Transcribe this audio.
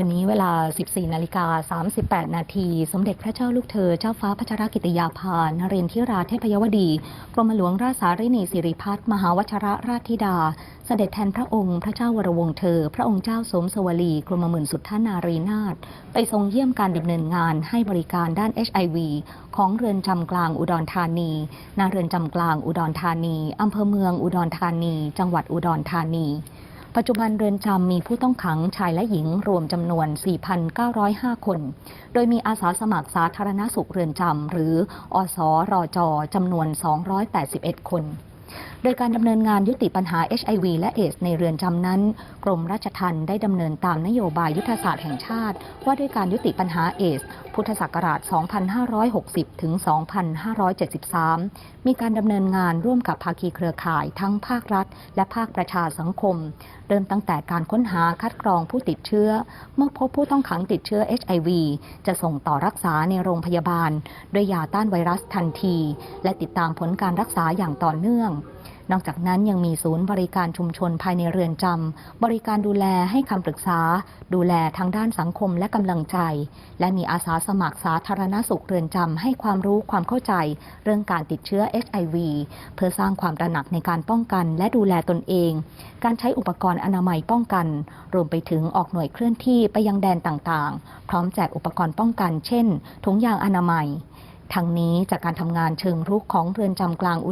วันนี้เวลา 14 นาฬิกา 38 นาที สมเด็จพระเจ้าลูกเธอ เจ้าฟ้าพัชรกิติยาภานเรนทิราเทพยวดี กรมหลวงราชสารินีสิริพัฒน์มหาวชระราชธิดา เสด็จแทนพระองค์พระเจ้าวรวงเธอ พระองค์เจ้าสมสวลี กรมหมื่นสุทธานารีนาถไปทรงเยี่ยมการดำเนินงานให้บริการด้าน HIV ของเรือนจำกลางอุดรธานีณเรือนจำกลางอุดรธานีอำเภอเมืองอุดรธานี จังหวัดอุดรธานี ปัจจุบันเรือนจำมีผู้ต้องขังชายและหญิงรวมจำนวน 4,905 คน โดยมีอาสาสมัครสาธารณสุขเรือนจำหรืออสรอจจำนวน 281 คน ดยการดำเนินงานยุติปัญหา HIV และเอสในเรือนจำนั้น กรมราชทัณฑ์ได้ดำเนินตามนโยบายยุทธศาสตร์แห่งชาติ ว่าด้วยการยุติปัญหาเอส พุทธศักราช 2560 ถึง 2573 มีการดำเนินงานร่วมกับภาคีเครือข่ายทั้งภาครัฐ และภาคประชาสังคม เริ่มตั้งแต่การค้นหาคัดกรองผู้ติดเชื้อ เมื่อพบผู้ต้องขังติดเชื้อ HIV จะส่งต่อรักษาในโรงพยาบาล ด้วยยาต้านไวรัสทันที และติดตามผลการรักษาอย่างต่อเนื่อง นอกจากนั้นยังมีศูนย์บริการชุมชนภายในเรือนจำ บริการดูแลให้คำปรึกษา ดูแลทางด้านสังคมและกำลังใจ และมีอาสาสมัครสาธารณสุขเรือนจำ ให้ความรู้ความเข้าใจ เรื่องการติดเชื้อ HIV เพื่อสร้างความตระหนักในการป้องกันและดูแลตนเอง การใช้อุปกรณ์อนามัยป้องกัน รวมไปถึงออกหน่วยเคลื่อนที่ไปยังแดนต่างๆ พร้อมแจกอุปกรณ์ป้องกัน เช่นถุงยางอนามัยทั้งนี้จากการทำงานเชิงรุกของเรือนจำกลางอุ